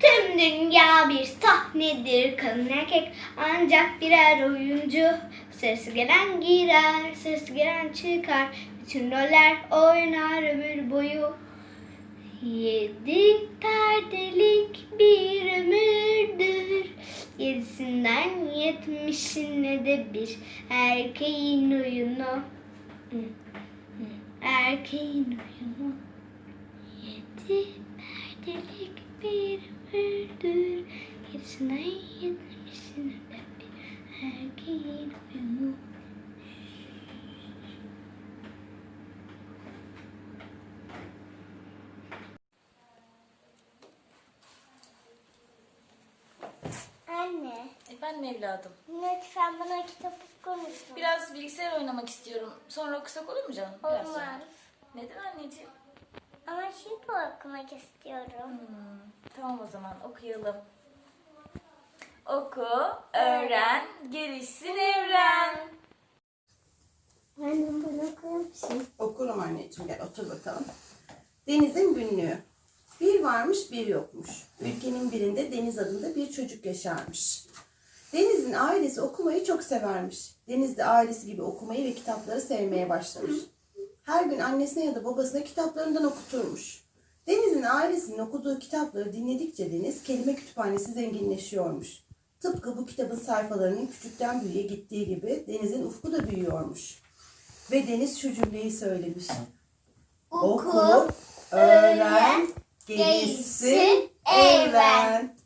Tüm dünya bir sahnedir kadın erkek ancak birer oyuncu. Sırası gelen girer, sırası gelen çıkar. Bütün roller oynar ömür boyu. Yedi perdelik bir ömürdür. Yedisinden yetmişine de bir erkeğin oyunu. Erkeğin oyunu. Yedi perdelik bir ömürdür. Yetmişine de bir erkeğin oyunu. Anne, Efendim evladım. lütfen bana kitap okur musun? Biraz bilgisayar oynamak istiyorum. Sonra okusak olur mu canım? Biraz sonra. Olmaz. Neden anneciğim? Ama şimdi okumak istiyorum. Hmm, tamam o zaman okuyalım. Oku, öğren, gelişsin evren. Annem bunu okur musun? Okurum anneciğim gel otur bakalım. Deniz'in günlüğü. Bir varmış bir yokmuş. Ülkenin birinde Deniz adında bir çocuk yaşarmış. Deniz'in ailesi okumayı çok severmiş. Deniz de ailesi gibi okumayı ve kitapları sevmeye başlamış. Her gün annesine ya da babasına kitaplarından okuturmuş. Deniz'in ailesinin okuduğu kitapları dinledikçe Deniz kelime kütüphanesi zenginleşiyormuş. Tıpkı bu kitabın sayfalarının küçükten büyüğe gittiği gibi Deniz'in ufku da büyüyormuş. Ve Deniz şu cümleyi söylemiş. Oku, öğren, gelişsin, evren.